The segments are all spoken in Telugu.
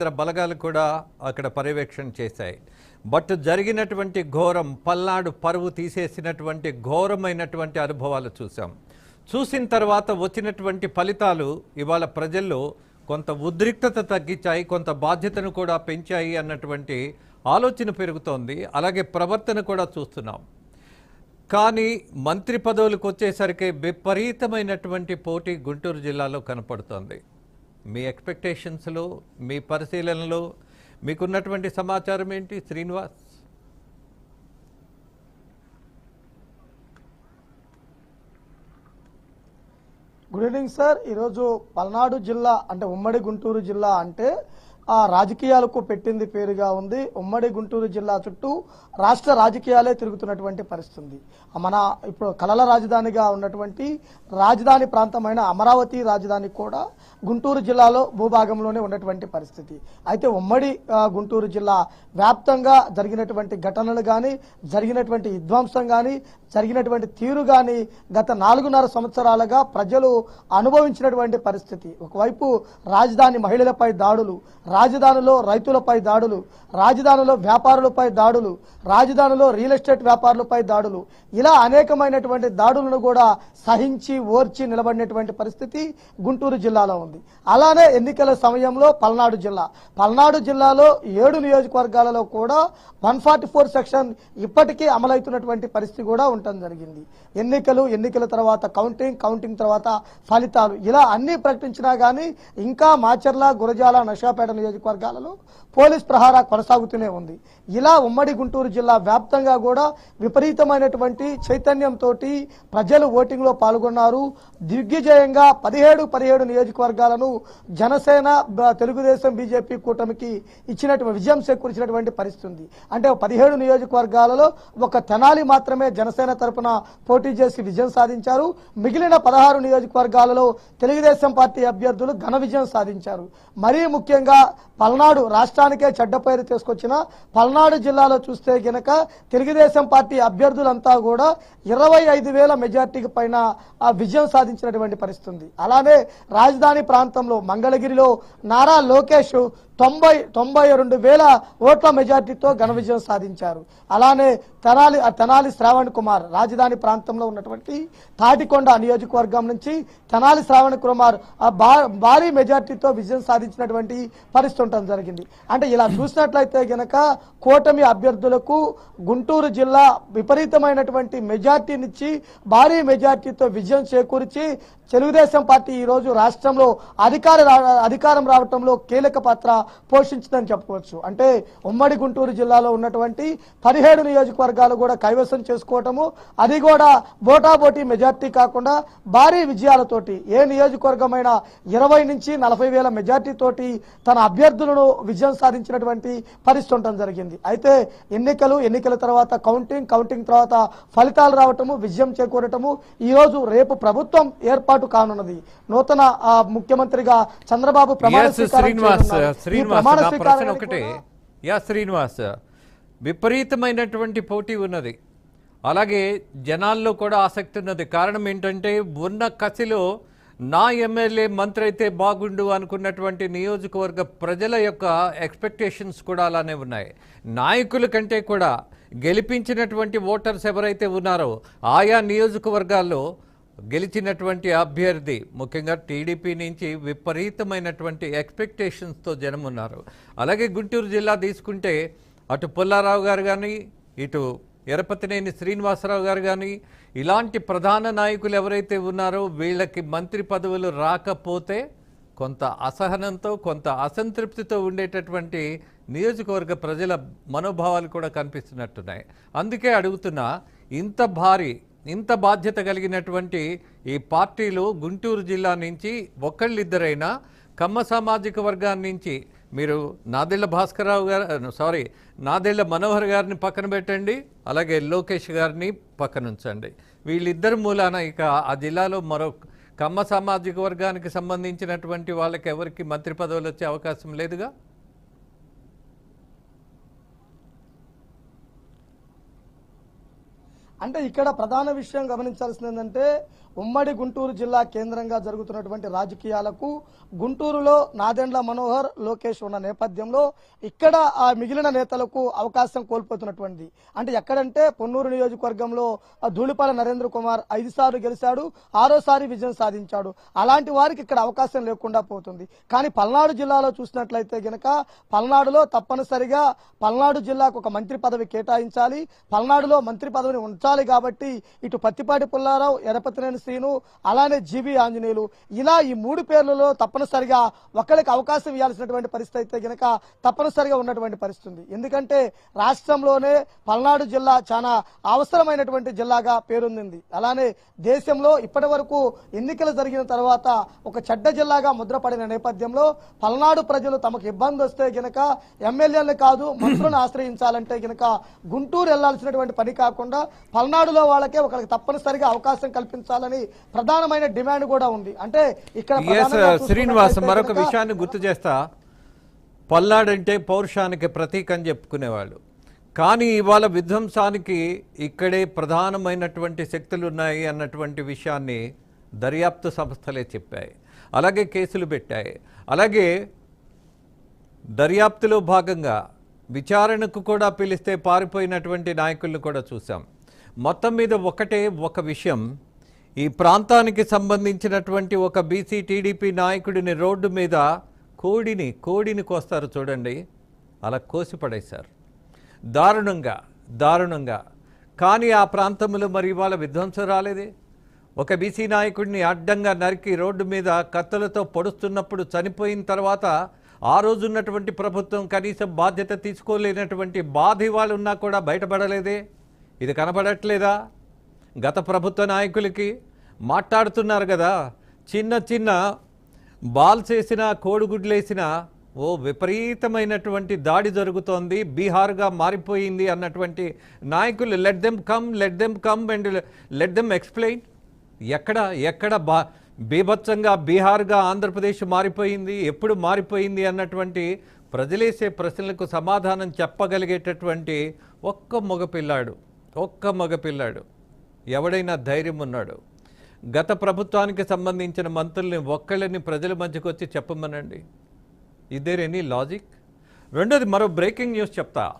ఇతర బలగాలు కూడా అక్కడ పర్యవేక్షణ చేశాయి. బట్ జరిగినటువంటి ఘోరం పల్నాడు పరువు తీసేసినటువంటి ఘోరమైనటువంటి అనుభవాలు చూసాం చూసిన తర్వాత వచ్చినటువంటి ఫలితాలు ఇవాళ ప్రజల్లో కొంత ఉద్రిక్తత తగ్గించాయి కొంత బాధ్యతను కూడా పెంచాయి అన్నటువంటి ఆలోచన పెరుగుతోంది. అలాగే ప్రవర్తన కూడా చూస్తున్నాం. కానీ మంత్రి పదవులకు వచ్చేసరికి విపరీతమైనటువంటి పోటీ గుంటూరు జిల్లాలో కనపడుతోంది. మీ ఎక్స్పెక్టేషన్స్లో మీ పరిశీలనలో మీకున్నటువంటి సమాచారం ఏంటి శ్రీనివాస్? Good evening sir. ఈరోజు పల్నాడు జిల్లా అంటే ఉమ్మడి గుంటూరు జిల్లా అంటే ఆ రాజకీయాలకు పెట్టింది పేరుగా ఉంది. ఉమ్మడి గుంటూరు జిల్లా చుట్టూ రాష్ట్ర రాజకీయాలే తిరుగుతున్నటువంటి పరిస్థితి. మన ఇప్పుడు కలల రాజధానిగా ఉన్నటువంటి రాజధాని ప్రాంతమైన అమరావతి రాజధాని కూడా గుంటూరు జిల్లాలో భూభాగంలోనే ఉన్నటువంటి పరిస్థితి. అయితే ఉమ్మడి గుంటూరు జిల్లా వ్యాప్తంగా జరిగినటువంటి ఘటనలు కానీ జరిగినటువంటి విధ్వంసం కానీ జరిగినటువంటి తీరు కానీ గత నాలుగున్నర సంవత్సరాలుగా ప్రజలు అనుభవించినటువంటి పరిస్థితి. ఒకవైపు రాజధాని మహిళలపై దాడులు రాజధానిలో రైతులపై దాడులు రాజధానిలో వ్యాపారులపై దాడులు రాజధానిలో రియల్ ఎస్టేట్ వ్యాపారులపై దాడులు. ఇలా అనేకమైనటువంటి దాడులను కూడా సహించి ఓర్చి నిలబడినటువంటి పరిస్థితి గుంటూరు జిల్లాలో ఉంది. అలానే ఎన్నికల సమయంలో పల్నాడు జిల్లా. పల్నాడు జిల్లాలో ఏడు నియోజకవర్గాలలో కూడా వన్ ఫార్టీ ఫోర్ సెక్షన్ ఇప్పటికీ అమలవుతున్నటువంటి పరిస్థితి కూడా ఉండటం జరిగింది. ఎన్నికలు ఎన్నికల తర్వాత కౌంటింగ్ కౌంటింగ్ తర్వాత ఫలితాలు. ఇలా అన్ని ప్రకటించినా కానీ ఇంకా మాచర్ల గురజాల నషాపేట నియోజకవర్గాలలో పోలీస్ ప్రహార కొనసాగుతూనే ఉంది. ఇలా ఉమ్మడి గుంటూరు జిల్లా వ్యాప్తంగా కూడా విపరీతమైనటువంటి చైతన్యంతో ప్రజలు ఓటింగ్లో పాల్గొన్నారు. దిగ్విజయంగా పదిహేడు పదిహేడు నియోజకవర్గాలను జనసేన తెలుగుదేశం బీజేపీ కూటమికి ఇచ్చినటువంటి విజయం చేకూర్చినటువంటి పరిస్థితి అంటే పదిహేడు నియోజకవర్గాలలో ఒక తెనాలి మాత్రమే జనసేన తరపున పోటీ చేసి విజయం సాధించారు. మిగిలిన పదహారు నియోజకవర్గాలలో తెలుగుదేశం పార్టీ అభ్యర్థులు ఘన విజయం సాధించారు. మరీ ముఖ్యంగా పల్నాడు రాష్ట్రానికే చెడ్డ పేరు తీసుకొచ్చిన పల్నాడు జిల్లాలో చూస్తే గనక తెలుగుదేశం పార్టీ అభ్యర్థులంతా కూడా ఇరవై ఐదు వేల మెజార్టీకి పైన ఆ విజయం సాధించినటువంటి పరిస్థితి అలానే రాజధాని ప్రాంతంలో మంగళగిరిలో నారా లోకేష్ తొంభై తొంభై రెండు వేల ఓట్ల మెజార్టీతో ఘన విజయం సాధించారు. అలానే తెనాలి తెనాలి శ్రావణ్ కుమార్ రాజధాని ప్రాంతంలో ఉన్నటువంటి తాటికొండ నియోజకవర్గం నుంచి తెనాలి శ్రావణ్ కుమార్ భా- భారీ మెజార్టీతో విజయం సాధించినటువంటి పరిస్థితి ఉండటం జరిగింది. అంటే ఇలా చూసినట్లయితే గనక కూటమి అభ్యర్థులకు గుంటూరు జిల్లా విపరీతమైనటువంటి మెజార్టీనిచ్చి భారీ మెజార్టీతో విజయం చేకూర్చి తెలుగుదేశం పార్టీ ఈరోజు రాష్ట్రంలో అధికార రా- అధికారం రావటంలో కీలక పాత్ర పోషించిందని చెప్పుకోవచ్చు. అంటే ఉమ్మడి గుంటూరు జిల్లాలో ఉన్నటువంటి పదిహేడు నియోజకవర్గాలు కూడా కైవసం చేసుకోవటము అది కూడా బోటాబోటీ మెజార్టీ కాకుండా భారీ విజయాలతోటి ఏ నియోజకవర్గమైనా ఇరవై నుంచి నలభై వేల మెజార్టీ తోటి తన అభ్యర్థులను విజయం సాధించినటువంటి పరిస్థితి ఉండటం జరిగింది. అయితే ఎన్నికలు ఎన్నికల తర్వాత కౌంటింగ్ కౌంటింగ్ తర్వాత ఫలితాలు రావటము విజయం చేకూరటము ఈ రోజు రేపు ప్రభుత్వం ఏర్పాటు కానున్నది. నూతన ఆ, ముఖ్యమంత్రిగా చంద్రబాబు ప్రమాణ శ్రీనివాస్ నా ప్రశ్న ఒకటే. యా శ్రీనివాస్. విపరీతమైనటువంటి పోటీ ఉన్నది. అలాగే జనాల్లో కూడా ఆసక్తి ఉన్నది. కారణం ఏంటంటే ఉన్న కసిలో నా ఎమ్మెల్యే మంత్రి అయితే బాగుండు అనుకున్నటువంటి నియోజకవర్గ ప్రజల యొక్క ఎక్స్పెక్టేషన్స్ కూడా అలానే ఉన్నాయి. నాయకుల కంటే కూడా గెలిపించినటువంటి ఓటర్స్ ఎవరైతే ఉన్నారో ఆయా నియోజకవర్గాల్లో గెలిచినటువంటి అభ్యర్థి ముఖ్యంగా టీడీపీ నుంచి విపరీతమైనటువంటి ఎక్స్పెక్టేషన్స్తో జనం ఉన్నారు. అలాగే గుంటూరు జిల్లా తీసుకుంటే అటు పుల్లారావు గారు కానీ ఇటు ఎరపతినేని శ్రీనివాసరావు గారు కానీ ఇలాంటి ప్రధాన నాయకులు ఎవరైతే ఉన్నారో వీళ్ళకి మంత్రి పదవులు రాకపోతే కొంత అసహనంతో కొంత అసంతృప్తితో ఉండేటటువంటి నియోజకవర్గ ప్రజల మనోభావాలు కూడా కనిపిస్తున్నట్టున్నాయి. అందుకే అడుగుతున్నా ఇంత భారీ ఇంత బాధ్యత కలిగినటువంటి ఈ పార్టీలు గుంటూరు జిల్లా నుంచి ఒకళ్ళిద్దరైనా కమ్మ సామాజిక వర్గాన్ని నుంచి మీరు నాదెళ్ళ భాస్కరరావు గారు సారీ నాదెళ్ళ మనోహర్ గారిని పక్కన పెట్టండి అలాగే లోకేష్ గారిని పక్కన ఉంచండి. వీళ్ళిద్దరు మూలాన ఇక ఆ జిల్లాలో మరో కమ్మ సామాజిక వర్గానికి సంబంధించినటువంటి వాళ్ళకి ఎవరికి మంత్రి పదవులు వచ్చే అవకాశం లేదుగా? అంటే ఇక్కడ ప్రధాన విషయం గమనించాల్సింది ఏంటంటే ఉమ్మడి గుంటూరు జిల్లా కేంద్రంగా జరుగుతున్నటువంటి రాజకీయాలకు గుంటూరులో నాదెండ్ల మనోహర్ లోకేష్ ఉన్న నేపథ్యంలో ఇక్కడ ఆ మిగిలిన నేతలకు అవకాశం కోల్పోతున్నటువంటిది. అంటే ఎక్కడంటే పొన్నూరు నియోజకవర్గంలో ధూళిపాల నరేంద్ర కుమార్ ఐదు సార్లు గెలిచాడు ఆరోసారి విజయం సాధించాడు. అలాంటి వారికి ఇక్కడ అవకాశం లేకుండా పోతుంది. కానీ పల్నాడు జిల్లాలో చూసినట్లయితే గనక పల్నాడులో తప్పనిసరిగా పల్నాడు జిల్లాకు ఒక మంత్రి పదవి కేటాయించాలి. పల్నాడులో మంత్రి పదవిని ఉంచాలి కాబట్టి ఇటు పత్తిపాటి పుల్లారావు ఎరపతినేని శ్రీను అలానే జీవి ఆంజనేయులు. ఇలా ఈ మూడు పేర్లలో తప్పనిసరిగా ఒకరికి అవకాశం ఇవ్వాల్సినటువంటి పరిస్థితి అయితే గనక తప్పనిసరిగా ఉన్నటువంటి పరిస్థితి ఉంది. ఎందుకంటే రాష్ట్రంలోనే పల్నాడు జిల్లా చాలా అవసరమైనటువంటి జిల్లాగా పేరొందింది. అలానే దేశంలో ఇప్పటి వరకు ఎన్నికలు జరిగిన తర్వాత ఒక చెడ్డ జిల్లాగా ముద్రపడిన నేపథ్యంలో పల్నాడు ప్రజలు తమకు ఇబ్బంది వస్తే గనక ఎమ్మెల్యేలు కాదు మంత్రులను ఆశ్రయించాలంటే గనక గుంటూరు వెళ్ళాల్సినటువంటి పని కాకుండా పల్నాడులో వాళ్ళకే ఒకరికి తప్పనిసరిగా అవకాశం కల్పించాలని ప్రధానమైన డిమాండ్ కూడా ఉంది. అంటే ఇక్కడ ప్రధానంగా శ్రీనివాస్ మరొక విషయాన్ని గుర్తు చేస్తా. పల్నాడంటే పౌరుషానికి ప్రతీక అని చెప్పుకునేవాళ్ళు. కానీ ఇవాళ విధ్వంసానికి ఇక్కడే ప్రధానమైనటువంటి శక్తులు ఉన్నాయి అన్నటువంటి విషయాన్ని దర్యాప్తు సంస్థలే చెప్పాయి. అలాగే కేసులు పెట్టాయి. అలాగే దర్యాప్తులో భాగంగా విచారణకు కూడా పిలిస్తే పారిపోయినటువంటి నాయకులను కూడా చూసాం మొత్తం మీద ఒకటే ఒక విషయం. ఈ ప్రాంతానికి సంబంధించినటువంటి ఒక బీసీ టీడీపీ నాయకుడిని రోడ్డు మీద కోడిని కోడిని కోస్తారు చూడండి. అలా కోసి పడేశారు. దారుణంగా దారుణంగా. కానీ ఆ ప్రాంతంలో మరి ఇవాళ విధ్వంసం రాలేదే? ఒక బీసీ నాయకుడిని అడ్డంగా నరికి రోడ్డు మీద కత్తులతో పొడుస్తున్నప్పుడు చనిపోయిన తర్వాత ఆ రోజు ఉన్నటువంటి ప్రభుత్వం కనీసం బాధ్యత తీసుకోలేనటువంటి బాధ ఇవాళ ఉన్నా కూడా బయటపడలేదే? ఇది కనపడట్లేదా? గత ప్రభుత్వ నాయకులకి మాట్లాడుతున్నారు కదా చిన్న చిన్న బాల్ చేసిన కోడిగుడ్లేసిన ఓ విపరీతమైనటువంటి దాడి జరుగుతోంది బీహార్గా మారిపోయింది అన్నటువంటి నాయకులు let them come let them come and let them explain ఎక్కడ ఎక్కడ బా బీభత్సంగా బీహార్గా ఆంధ్రప్రదేశ్ మారిపోయింది ఎప్పుడు మారిపోయింది అన్నటువంటి ప్రజలేసే ప్రశ్నలకు సమాధానం చెప్పగలిగేటటువంటి ఒక్క మగపిల్లాడు ఒక్క మగపిల్లాడు ఎవడైనా ధైర్యం ఉన్నాడు. గత ప్రభుత్వానికి సంబంధించిన మంత్రుల్ని ఒక్కళ్ళని ప్రజల మధ్యకు వచ్చి చెప్పమనండి. Is there any logic. రెండోది మరో బ్రేకింగ్ న్యూస్ చెప్తా.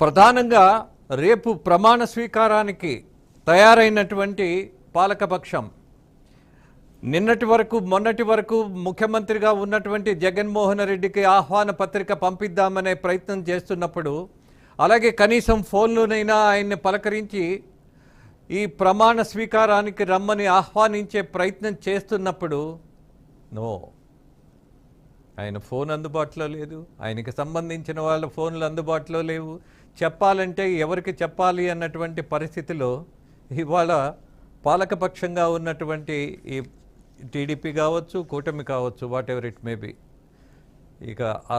ప్రధానంగా రేపు ప్రమాణ స్వీకారానికి తయారైనటువంటి పాలకపక్షం నిన్నటి వరకు మొన్నటి వరకు ముఖ్యమంత్రిగా ఉన్నటువంటి జగన్మోహన్ రెడ్డికి ఆహ్వాన పత్రిక పంపిద్దామనే ప్రయత్నం చేస్తున్నప్పుడు అలాగే కనీసం ఫోన్లోనైనా ఆయన్ని పలకరించి ఈ ప్రమాణ స్వీకారానికి రమ్మని ఆహ్వానించే ప్రయత్నం చేస్తున్నప్పుడు నో ఆయన ఫోన్ అందుబాటులో లేదు. ఆయనకి సంబంధించిన వాళ్ళ ఫోన్లు అందుబాటులో లేవు. చెప్పాలంటే ఎవరికి చెప్పాలి అన్నటువంటి పరిస్థితిలో ఇవాళ పాలకపక్షంగా ఉన్నటువంటి ఈ టీడీపీ కావచ్చు కూటమి కావచ్చు whatever it may be ఇక ఆ